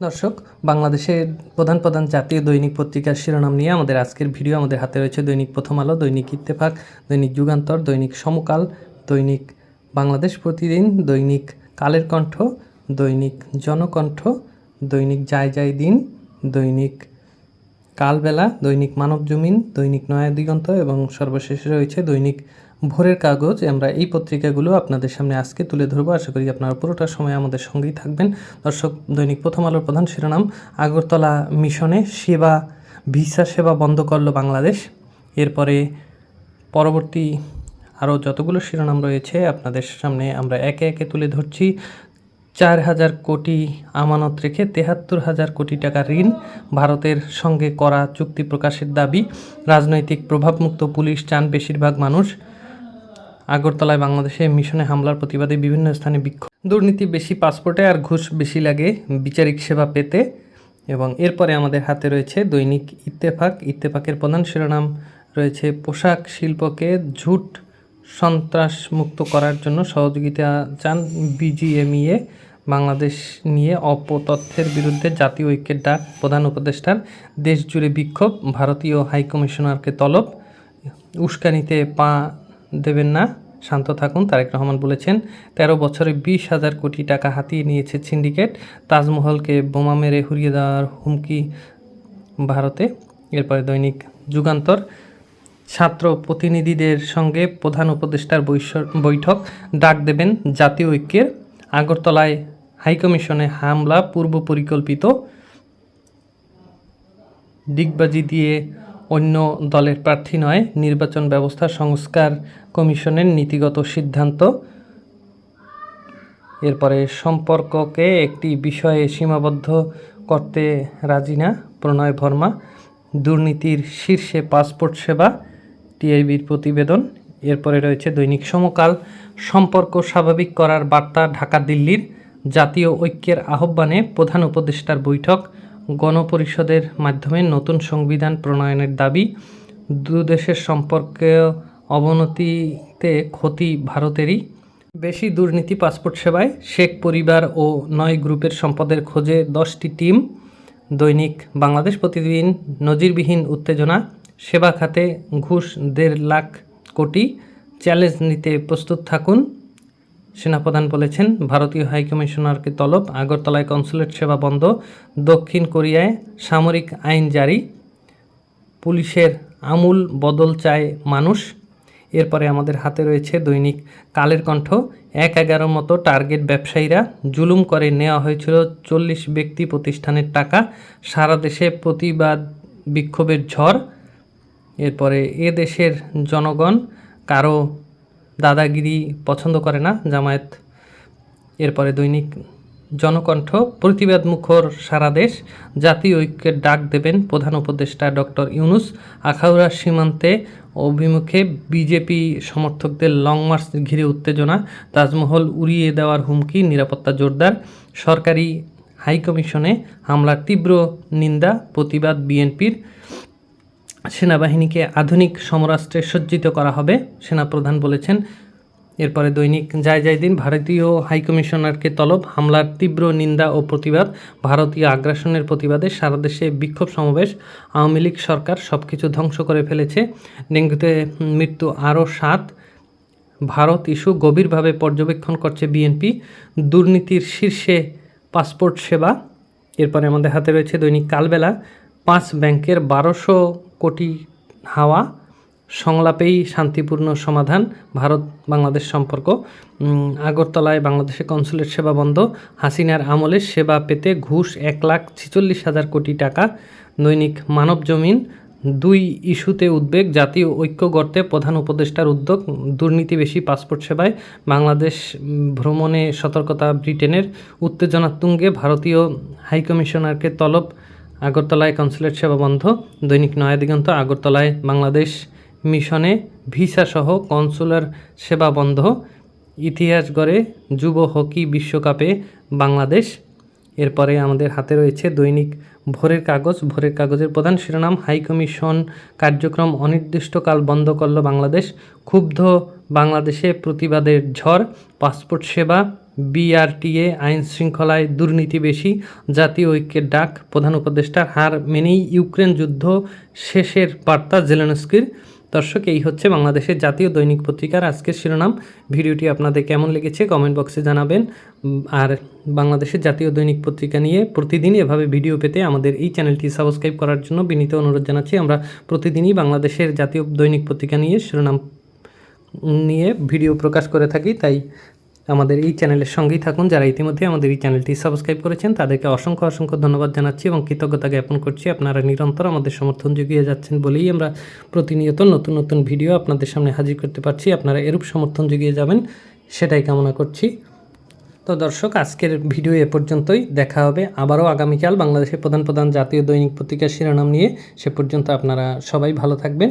দর্শক, বাংলাদেশের প্রধান প্রধান জাতীয় দৈনিক পত্রিকার শিরোনাম নিয়ে আমাদের আজকের ভিডিও আমাদের হাতে রয়েছে দৈনিক প্রথম আলো, দৈনিক ইত্তেফাক, দৈনিক যুগান্তর, দৈনিক সমকাল, দৈনিক বাংলাদেশ প্রতিদিন, দৈনিক কালের কণ্ঠ, দৈনিক জনকণ্ঠ, দৈনিক যায় যায় দিন, দৈনিক কালবেলা দৈনিক মানব জমিন, দৈনিক নয়া দিগন্ত এবং সর্বশেষে রয়েছে দৈনিক ভোরের কাগজ। আমরা এই পত্রিকাগুলো আপনাদের সামনে আজকে তুলে ধরবো। আশা করি আপনারা পুরোটা সময় আমাদের সঙ্গেই থাকবেন। দর্শক, দৈনিক প্রথম আলোর প্রধান শিরোনাম, আগরতলা মিশনে সেবা, ভিসা সেবা বন্ধ করল বাংলাদেশ। এরপরে পরবর্তী আরও যতগুলো শিরোনাম রয়েছে আপনাদের সামনে আমরা একে একে তুলে ধরছি। চার হাজার কোটি আমানত রেখে তেহাত্তর হাজার কোটি টাকা ঋণ ভারতের সঙ্গে করা চুক্তি প্রকাশের দাবি। রাজনৈতিক প্রভাবমুক্ত পুলিশ চান বেশিরভাগ মানুষ। আগরতলায় বাংলাদেশে মিশনে হামলার প্রতিবাদে বিভিন্ন স্থানে বিক্ষোভ। দুর্নীতি বেশি পাসপোর্টে আর ঘুষ বেশি লাগে বিচারিক সেবা পেতে। এবং এরপরে আমাদের হাতে রয়েছে দৈনিক ইত্তেফাক। ইত্তেফাকের প্রধান শিরোনাম রয়েছে পোশাক শিল্পকে ঝুট সন্ত্রাস মুক্ত করার জন্য সহযোগিতা চান বিজিএমইএ। বাংলাদেশ নিয়ে অপতথ্যের বিরুদ্ধে জাতীয় ঐক্যের ডাক প্রধান উপদেষ্টার দেশজুড়ে বিক্ষোভ, ভারতীয় হাইকমিশনারকে তলব। উস্কানিতে পা দেবেন না, শান্ত থাকুন, তারেক রহমান বলেছেন। তেরো বছরে বিশ হাজার কোটি টাকা হাতিয়ে নিয়েছে সিন্ডিকেট। তাজমহলকে বোমা মেরে হুরিয়ে দেওয়ার হুমকি ভারতে। এরপরে দৈনিক যুগান্তর। ছাত্র প্রতিনিধিদের সঙ্গে প্রধান উপদেষ্টার বৈঠক। ডাক দেবেন জাতীয় ঐক্যের। আগরতলায় হাইকমিশনে হামলা পূর্ব পরিকল্পিত। ডিগবাজি দিয়ে অন্য দলের প্রার্থী নয়, নির্বাচন ব্যবস্থা সংস্কার কমিশনের নীতিগত সিদ্ধান্ত। এরপরে সম্পর্ককে একটি বিষয়ে সীমাবদ্ধ করতে রাজি না প্রণয় ভর্মা দুর্নীতির শীর্ষে পাসপোর্ট সেবা, টিআইবির প্রতিবেদন। এরপরে রয়েছে দৈনিক সমকাল। সম্পর্ক স্বাভাবিক করার বার্তা ঢাকা দিল্লির জাতীয় ঐক্যের আহ্বানে প্রধান উপদেষ্টার বৈঠক, গণপরিষদের মাধ্যমে নতুন সংবিধান প্রণয়নের দাবি, দুদেশের সম্পর্কে অবনতিতে ক্ষতি ভারতেরই। বেশি দুর্নীতি, পাসপোর্ট সেবায় শেখ পরিবার ও নয় গ্রুপের সম্পদের খোঁজে দশটি টিম, দৈনিক বাংলাদেশ প্রতিদিন নজিরবিহীন উত্তেজনা, সেবা খাতে ঘুষ দেড় লাখ কোটি, চ্যালেঞ্জ নিতে প্রস্তুত থাকুন। সেনাপ্রধান বলেছেন, ভারতীয় হাইকমিশনারকে তলব, আগরতলায় কনসুলেট সেবা বন্ধ, দক্ষিণ কোরিয়ায় সামরিক আইন জারি, পুলিশের আমূল বদল চায় মানুষ। এরপরে আমাদের হাতে রয়েছে দৈনিক কালের কণ্ঠ। এক এগারো মতো টার্গেট ব্যবসায়ীরা জুলুম করে নেওয়া হয়েছিল চল্লিশ ব্যক্তি প্রতিষ্ঠানের টাকা। সারা দেশে প্রতিবাদ বিক্ষোভের ঝড়। এরপরে এ দেশের জনগণ কারও দাদাগিরি পছন্দ করে না জামায়াত। এরপরে দৈনিক জনকণ্ঠ, প্রতিবাদ মুখর সারা দেশ, জাতীয় ঐক্যের ডাক দেবেন প্রধান উপদেষ্টা ডক্টর ইউনুস। আখাউড়া সীমান্তে অভিমুখে বিজেপি সমর্থকদের লং মার্চ ঘিরে উত্তেজনা, তাজমহল উড়িয়ে দেওয়ার হুমকি, নিরাপত্তা জোরদার। সরকারি হাইকমিশনে হামলার তীব্র নিন্দা, প্রতিবাদ বিএনপির। সেনাবাহিনীকে আধুনিক সমরাস্ত্রে সজ্জিত করা হবে, সেনাপ্রধান বলেছেন। এরপরে দৈনিক যায় যায় দিন ভারতীয় হাইকমিশনারকে তলব হামলার তীব্র নিন্দা ও প্রতিবাদ, ভারতীয় আগ্রাসনের প্রতিবাদে সারা দেশে বিক্ষোভ সমাবেশ, আওয়ামী লীগ সরকার সব কিছু ধ্বংস করে ফেলেছে। ডেঙ্গুতে মৃত্যু আরও সাত। ভারত ইস্যু গভীরভাবে পর্যবেক্ষণ করছে বিএনপি। দুর্নীতির শীর্ষে পাসপোর্ট সেবা। এরপরে আমাদের হাতে রয়েছে দৈনিক কালবেলা। পাঁচ ব্যাংকের বারোশো কোটি হাওয়া, সংলাপেই শান্তিপূর্ণ সমাধান, ভারত, বাংলাদেশ সম্পর্ক। আগরতলায় বাংলাদেশে কনসুলেট সেবা বন্ধ, হাসিনার আমলে সেবা পেতে ঘুষ এক লাখ ছিচল্লিশ হাজার কোটি টাকা, দৈনিক মানব জমিন, দুই ইস্যুতে উদ্বেগ, জাতীয় ঐক্য গড়তে প্রধান উপদেষ্টার উদ্যোগ দুর্নীতি বেশি পাসপোর্ট সেবায় বাংলাদেশ ভ্রমণে সতর্কতা ব্রিটেনের উত্তেজনা তুঙ্গে ভারতীয় হাইকমিশনারকে তলব আগরতলায় কনসুলেট সেবা বন্ধ। দৈনিক নয়া দিগন্ত, আগরতলায় বাংলাদেশ মিশনে ভিসা সহ কনসুলার সেবা বন্ধ। ইতিহাস গড়ে যুব হকি বিশ্বকাপে বাংলাদেশ। এরপরে আমাদের হাতে রয়েছে দৈনিক ভোরের কাগজ। ভোরের কাগজের প্রধান শিরোনাম হাইকমিশন কার্যক্রম অনির্দিষ্টকাল বন্ধ করল বাংলাদেশ। ক্ষুব্ধ বাংলাদেশে প্রতিবাদের ঝড়, পাসপোর্ট সেবা বিআরটিএ আইন শৃঙ্খলায় দুর্নীতি বেশি, জাতীয় ঐক্যের ডাক, প্রধান উপদেষ্টার হার মেনেই ইউক্রেন যুদ্ধ শেষের বার্তা জেলেনস্কির। দর্শক, এই হচ্ছে বাংলাদেশের জাতীয় দৈনিক পত্রিকার আজকের শিরোনাম। ভিডিওটি আপনাদের কেমন লেগেছে কমেন্ট বক্সে জানাবেন। আর বাংলাদেশের জাতীয় দৈনিক পত্রিকা নিয়ে প্রতিদিন এভাবে ভিডিও পেতে আমাদের এই চ্যানেলটি সাবস্ক্রাইব করার জন্য বিনীত অনুরোধ জানাচ্ছি। আমরা প্রতিদিনই বাংলাদেশের জাতীয় দৈনিক পত্রিকা নিয়ে শিরোনাম নিয়ে ভিডিও প্রকাশ করে থাকি, তাই আমাদের এই চ্যানেলের সঙ্গেই থাকুন। যারা ইতিমধ্যে আমাদের এই চ্যানেলটি সাবস্ক্রাইব করেছেন, তাদেরকে অসংখ্য অসংখ্য ধন্যবাদ জানাচ্ছি এবং কৃতজ্ঞতা জ্ঞাপন করছি। আপনারা নিরন্তর আমাদের সমর্থন জুগিয়ে যাচ্ছেন বলেই আমরা প্রতিনিয়ত নতুন নতুন ভিডিও আপনাদের সামনে হাজির করতে পারছি। আপনারা এরূপ সমর্থন জুগিয়ে যাবেন, সেটাই কামনা করছি। তো দর্শক, আজকের ভিডিও এ পর্যন্তই। দেখা হবে আবারও আগামীকাল বাংলাদেশের প্রধান প্রধান জাতীয় দৈনিক পত্রিকার শিরোনাম নিয়ে। সে পর্যন্ত আপনারা সবাই ভালো থাকবেন।